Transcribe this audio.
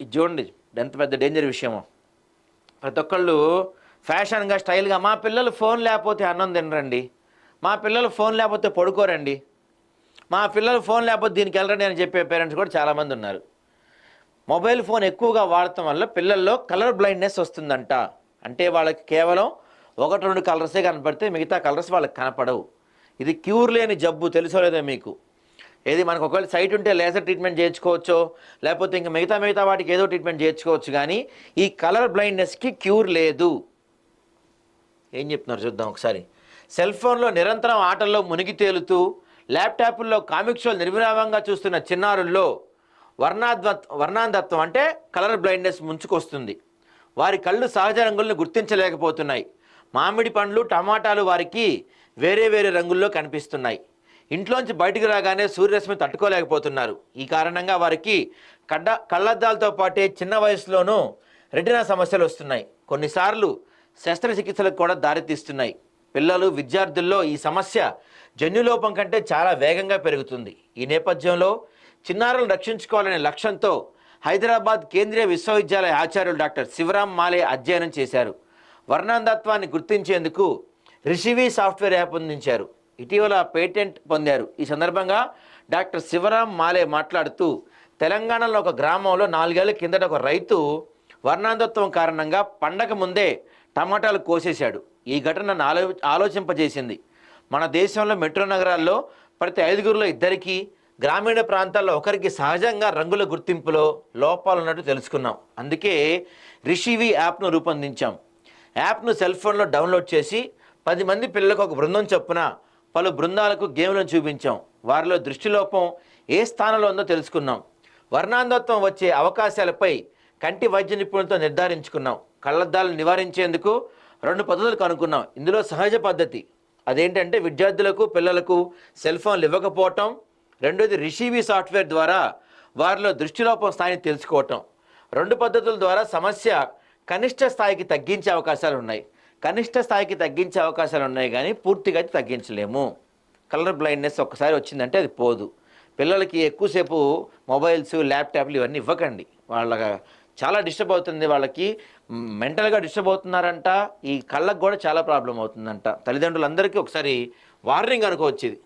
ఇది చూడండి ఎంత పెద్ద డేంజర్ విషయమో. ప్రతి ఒక్కళ్ళు ఫ్యాషన్గా స్టైల్గా మా పిల్లలు ఫోన్ లేకపోతే అన్నం తినరండి. మా పిల్లలు ఫోన్ లేకపోతే పడుకోరండి. మా పిల్లలు ఫోన్ లేకపోతే దీనికి వెళ్ళరండి అని చెప్పే పేరెంట్స్ కూడా చాలామంది ఉన్నారు. మొబైల్ ఫోన్ ఎక్కువగా వాడటం వల్ల పిల్లల్లో కలర్ బ్లైండ్నెస్ వస్తుందంట. అంటే వాళ్ళకి కేవలం ఒకటి రెండు కలర్సే కనపడితే మిగతా కలర్స్ వాళ్ళకి కనపడవు. ఇది క్యూర్ లేని జబ్బు తెలుసో లేదో మీకు? ఏది మనకు ఒకవేళ సైట్ ఉంటే లేజర్ ట్రీట్మెంట్ చేయించుకోవచ్చో లేకపోతే ఇంకా మిగతా మిగతా వాటికి ఏదో ట్రీట్మెంట్ చేయించుకోవచ్చు కానీ ఈ కలర్ బ్లైండ్నెస్కి క్యూర్ లేదు. ఏం చెప్తున్నారు చూద్దాం ఒకసారి. సెల్ ఫోన్లో నిరంతరం ఆటల్లో మునిగి తేలుతూ ల్యాప్టాప్ల్లో కామిక్ షోలు నిర్విరామంగా చూస్తున్న చిన్నారుల్లో వర్ణాద్వ వర్ణాంధత్వం అంటే కలర్ బ్లైండ్నెస్ ముంచుకొస్తుంది. వారి కళ్ళు సహజ రంగులను గుర్తించలేకపోతున్నాయి. మామిడి పండ్లు టమాటాలు వారికి వేరే వేరే రంగుల్లో కనిపిస్తున్నాయి. ఇంట్లోంచి బయటికి రాగానే సూర్యరశ్మి తట్టుకోలేకపోతున్నారు. ఈ కారణంగా వారికి కడ్డ కళ్ళద్దాలతో పాటే చిన్న వయసులోనూ రెటినా సమస్యలు వస్తున్నాయి. కొన్నిసార్లు శస్త్రచికిత్సలకు కూడా దారితీస్తున్నాయి. పిల్లలు విద్యార్థుల్లో ఈ సమస్య జన్యులోపం కంటే చాలా వేగంగా పెరుగుతుంది. ఈ నేపథ్యంలో చిన్నారులను రక్షించుకోవాలనే లక్ష్యంతో హైదరాబాద్ కేంద్రీయ విశ్వవిద్యాలయ ఆచార్యులు డాక్టర్ శివరాం మాలే అధ్యయనం చేశారు. వర్ణాంధత్వాన్ని గుర్తించేందుకు రిషివి సాఫ్ట్వేర్ యాప్ అందించారు. ఇటీవల పేటెంట్ పొందారు. ఈ సందర్భంగా డాక్టర్ శివరాం మాలే మాట్లాడుతూ తెలంగాణలో ఒక గ్రామంలో నాలుగేళ్ళ కిందట ఒక రైతు వర్ణాంధత్వం కారణంగా పండగ ముందే టమాటాలు కోసేశాడు. ఈ ఘటన ఆలో ఆలోచింపజేసింది. మన దేశంలో మెట్రో నగరాల్లో ప్రతి ఐదుగురిలో ఇద్దరికి గ్రామీణ ప్రాంతాల్లో ఒకరికి సహజంగా రంగుల గుర్తింపులో లోపాలు ఉన్నట్టు తెలుసుకున్నాం. అందుకే రిషివి యాప్ను రూపొందించాం. యాప్ను సెల్ ఫోన్లో డౌన్లోడ్ చేసి పది మంది పిల్లలకు ఒక బృందం చొప్పున పలు బృందాలకు గేమ్లను చూపించాం. వారిలో దృష్టిలోపం ఏ స్థానంలో ఉందో తెలుసుకున్నాం. వర్ణాంధత్వం వచ్చే అవకాశాలపై కంటి వైద్య నిపుణులతో నిర్ధారించుకున్నాం. కళ్ళద్దాలను నివారించేందుకు రెండు పద్ధతులు కనుక్కున్నాం. ఇందులో సహజ పద్ధతి. అదేంటంటే విద్యార్థులకు పిల్లలకు సెల్ ఫోన్లు ఇవ్వకపోవటం. రెండోది రిషీవి సాఫ్ట్వేర్ ద్వారా వారిలో దృష్టిలోపం స్థాయిని తెలుసుకోవటం. రెండు పద్ధతుల ద్వారా సమస్య కనిష్ట స్థాయికి తగ్గించే అవకాశాలు ఉన్నాయి కనిష్ట స్థాయికి తగ్గించే అవకాశాలు ఉన్నాయి కానీ పూర్తిగా అయితే తగ్గించలేము. కలర్ బ్లైండ్నెస్ ఒక్కసారి వచ్చిందంటే అది పోదు. పిల్లలకి ఎక్కువసేపు మొబైల్స్ ల్యాప్టాప్లు ఇవన్నీ ఇవ్వకండి. వాళ్ళ చాలా డిస్టర్బ్ అవుతుంది వాళ్ళకి. మెంటల్గా డిస్టర్బ్ అవుతున్నారంట. ఈ కళ్ళకు కూడా చాలా ప్రాబ్లం అవుతుందంట. తల్లిదండ్రులందరికీ ఒకసారి వార్నింగ్ అనుకోవచ్చు ఇది